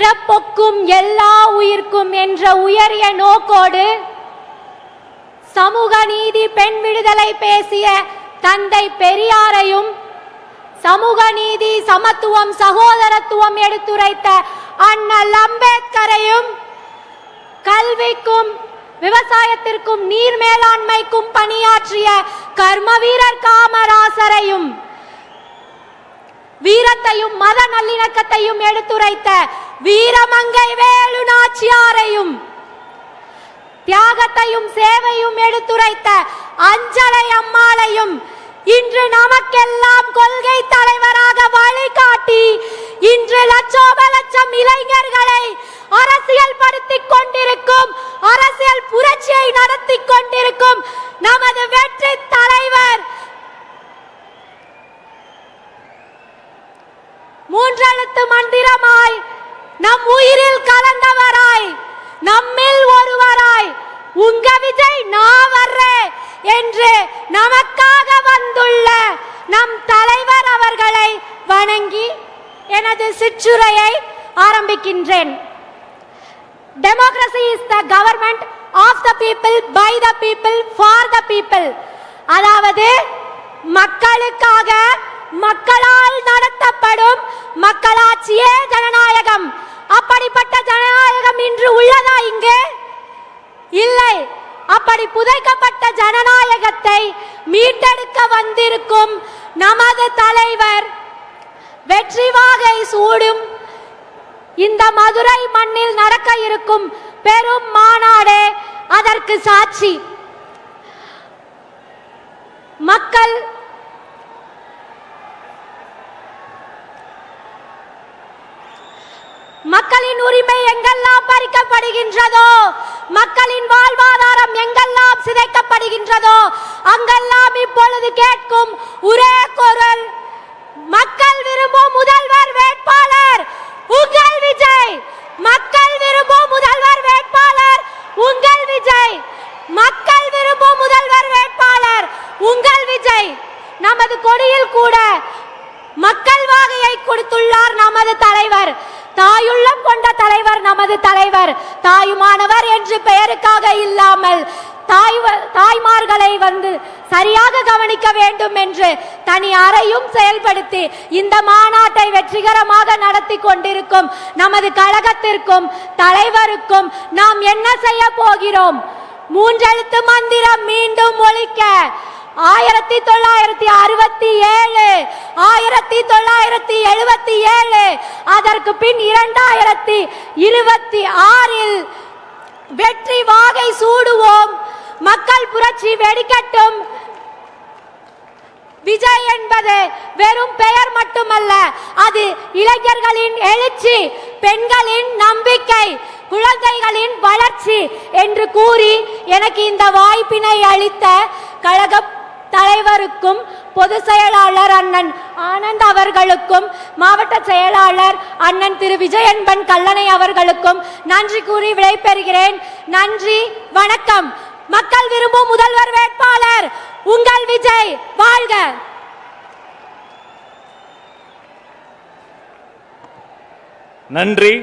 பிறப்புக்கும் எல்லா உயிர்க்கும் என்ற உயரிய நோக்கோடு சமூக நீதி பெண் விடுதலை பேசிய தந்தை பெரியாரையும் சமூக நீதி சமத்துவம் சகோதரத்துவம் எடுத்துரைத்த அண்ணல் அம்பேத்கரையும் கல்விக்கும் விவசாயத்திற்கும் நீர் மேலாண்மைக்கும் பணியாற்றிய கர்ம வீரர் காமராசரையும் வீரத்தையும் மத நல்லிணக்கத்தையும் எடுத்துரைத்த வீரமங்கை வேலு நாச்சியாரையும் தியாகத்தையும் சேவையும் எடுத்துரைத்த அஞ்சலை அம்மாளையும் இன்று நமக்கெல்லாம் கொள்கை தலைவராக வழிகாட்டி இன்று லட்சோப லட்சம் இளைஞர்களை அரசியல் படுத்திக் கொண்டிருக்கும் அரசியல் புரட்சியை நடத்தி கொண்டிருக்கும் நமது வெற்றி தலைவர் மூன்றெழுத்து மந்திரமாய் நம் உயிரில் கலந்தவராய் நம்மில் ஒருவராய் உங்க விஜய் நான் வர்றேன் என்று நமக்காக வந்துள்ள நம் தலைவர் அவர்களை வணங்கி எனது சிற்றுரையை ஆரம்பிக்கின்றேன். Democracy is the government of the people by the people for the people அதாவது மக்களுக்காக மக்களால் நடத்தப்படும் மக்களாட்சியே ஜன அப்படி புதைக்கப்பட்ட ஜனநாயகத்தை மீட்டெடுக்க வந்திருக்கும் நமது தலைவர் வெற்றி வாகை சூடும் இந்த மதுரை மண்ணில் நடக்க இருக்கும் பெரும் மாநாடே அதற்கு சாட்சி. மக்கள் மக்களின் உரிமை எங்கெல்லாம் பறிக்கப்படுகின்றதோ மக்களின் வாழ்வாதாரம் எங்கள் சிதைக்கப்படுகின்றதோ அங்கெல்லாம் இப்பொழுது கேட்கும் ஒரே குரல் மக்கள் விரும்பும் முதல்வர் வேட்பாளர் உங்கள் விஜய் மக்கள் விரும்பும் முதல்வர் வேட்பாளர் உங்கள் விஜய் மக்கள் விரும்பும் முதல்வர் வேட்பாளர் உங்கள் விஜய் நமது கொடியில் கூட மக்கள் வாகையை கொடுத்துள்ளார் நமது தலைவர். தாயுள்ளம் கொண்ட தலைவர் நமது தலைவர். தாயுமானவர் என்று பெயருக்காக இல்லாமல் தாய் தாய்மார்களை வந்து சரியாக கவனிக்க வேண்டும் என்று தனி அறையும் செயல்படுத்தி இந்த மாநாட்டை வெற்றிகரமாக நடத்தி கொண்டிருக்கும் நமது கழகத்திற்கும் தலைவருக்கும் நாம் என்ன செய்ய போகிறோம்? மூன்றெழுத்து மந்திரம் மீண்டும் ஒழிக்க ஆயிரத்தி தொள்ளாயிரத்தி அறுபத்தி ஏழு ஆயிரத்தி தொள்ளாயிரத்தி எழுபத்தி ஏழு அதற்கு பின் இரண்டாயிரத்தி இருபத்தி ஆறில் வெற்றி வாகை சூடுவோம் மக்கள் புரட்சி வெடிக்கட்டும். விஜய் என்பது வெறும் பெயர் மட்டுமல்ல அது இளைஞர்களின் எழுச்சி பெண்களின் நம்பிக்கை குழந்தைகளின் வளர்ச்சி என்று கூறி எனக்கு இந்த வாய்ப்பினை அளித்த கழக தலைவருக்கும் பொது செயலாளர் அண்ணன் ஆனந்த் அவர்களுக்கும் மாவட்ட செயலாளர் அண்ணன் திரு விஜயன்பன் கல்லணை அவர்களுக்கும் நன்றி கூறி விடைபெறுகிறேன். நன்றி வணக்கம். மக்கள் விரும்பும் முதல்வர் வேட்பாளர் உங்கள் விஜய் வாழ்க. நன்றி.